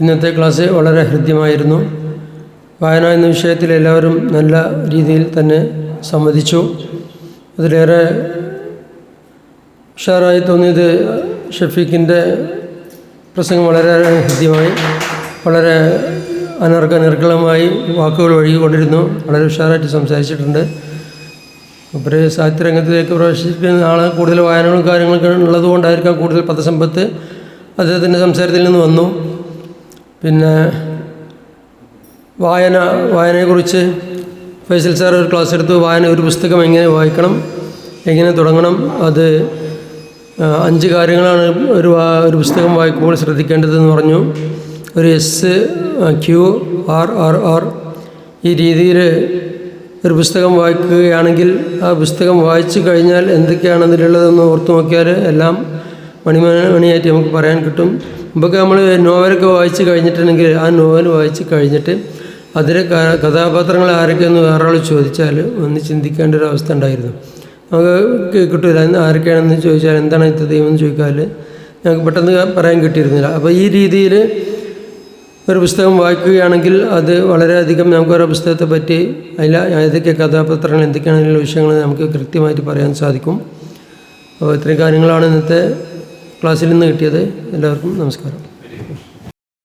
ഇന്നത്തെ ക്ലാസ് വളരെ ഹൃദ്യമായിരുന്നു. വായന എന്ന വിഷയത്തിൽ എല്ലാവരും നല്ല രീതിയിൽ തന്നെ സമ്മതിച്ചു അതിലേറെ ഉഷാറായി തോന്നിയത് ഷഫീഖിന്റെ പ്രസംഗം വളരെ ഹൃദ്യമായി വളരെ അനർഘ നിർഗളമായി വാക്കുകൾ ഒഴുകിക്കൊണ്ടിരുന്നു വളരെ ഉഷാറായിട്ട് സംസാരിച്ചിട്ടുണ്ട്. അപ്പോൾ സാഹിത്യരംഗത്തിലേക്ക് പ്രവേശിക്കുന്ന ആൾ കൂടുതൽ വായനകളും കാര്യങ്ങളൊക്കെ ഉള്ളതുകൊണ്ടായിരിക്കാം കൂടുതൽ പദസമ്പത്ത് അദ്ദേഹത്തിന്റെ സംസാരത്തിൽ നിന്ന് വന്നു. പിന്നെ വായന വായനയെക്കുറിച്ച് ഫൈസൽ സാർ ഒരു ക്ലാസ് എടുത്തു. വായന ഒരു പുസ്തകം എങ്ങനെ വായിക്കണം എങ്ങനെ തുടങ്ങണം അത് അഞ്ച് കാര്യങ്ങളാണ് ഒരു ഒരു പുസ്തകം വായിക്കുമ്പോൾ ശ്രദ്ധിക്കേണ്ടതെന്ന് പറഞ്ഞു. ഒരു S Q R R R ഈ രീതിയിൽ ഒരു പുസ്തകം വായിക്കുകയാണെങ്കിൽ ആ പുസ്തകം വായിച്ചു കഴിഞ്ഞാൽ എന്തൊക്കെയാണ് അതിലുള്ളതെന്ന് ഓർത്തു നോക്കിയാൽ എല്ലാം മണിമണിയായിട്ട് മണിയായിട്ട് നമുക്ക് പറയാൻ കിട്ടും. മുമ്പൊക്കെ നമ്മൾ നോവലൊക്കെ വായിച്ച് കഴിഞ്ഞിട്ടുണ്ടെങ്കിൽ ആ നോവൽ വായിച്ച് കഴിഞ്ഞിട്ട് അതിലെ കഥാപാത്രങ്ങൾ ആരൊക്കെയെന്ന് വേറൊരാൾ ചോദിച്ചാൽ ഒന്ന് ചിന്തിക്കേണ്ട ഒരു അവസ്ഥ ഉണ്ടായിരുന്നു. നമുക്ക് കിട്ടില്ല ആരൊക്കെയാണെന്ന് ചോദിച്ചാൽ എന്താണ് ഇത്ര ദൈവം ചോദിക്കാൽ ഞങ്ങൾക്ക് പെട്ടെന്ന് പറയാൻ കിട്ടിയിരുന്നില്ല. അപ്പോൾ ഈ രീതിയിൽ ഒരു പുസ്തകം വായിക്കുകയാണെങ്കിൽ അത് വളരെയധികം നമുക്ക് ഓരോ പുസ്തകത്തെ പറ്റി അതിൽ ഏതൊക്കെ കഥാപാത്രങ്ങൾ എന്തൊക്കെയാണെന്നുള്ള വിഷയങ്ങൾ നമുക്ക് കൃത്യമായിട്ട് പറയാൻ സാധിക്കും. അപ്പോൾ ഇത്രയും കാര്യങ്ങളാണ് ഇന്നത്തെ ക്ലാസ്സിൽ നിന്ന് കിട്ടിയത് എല്ലാവർക്കും നമസ്കാരം.